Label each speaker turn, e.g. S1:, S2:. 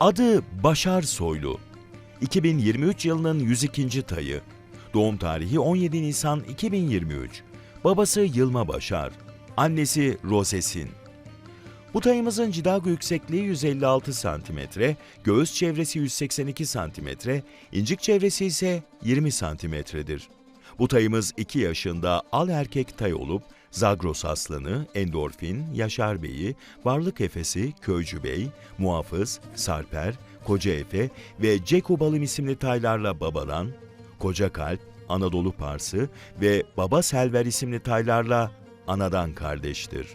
S1: Adı Başar Soylu. 2023 yılının 102. tayı. Doğum tarihi 17 Nisan 2023. Babası Yılma Başar. Annesi Rosesin. Bu tayımızın cidago yüksekliği 156 cm, göğüs çevresi 182 cm, incik çevresi ise 20 cm'dir. Bu tayımız 2 yaşında al erkek tay olup Zagros Aslanı, Endorfin, Yaşar Bey'i, Varlık Efesi, Köycü Bey, Muhafız, Sarper, Koca Efe ve Ceko Balım isimli taylarla babadan, Koca Kalp, Anadolu Parsı ve Baba Selver isimli taylarla anadan kardeştir.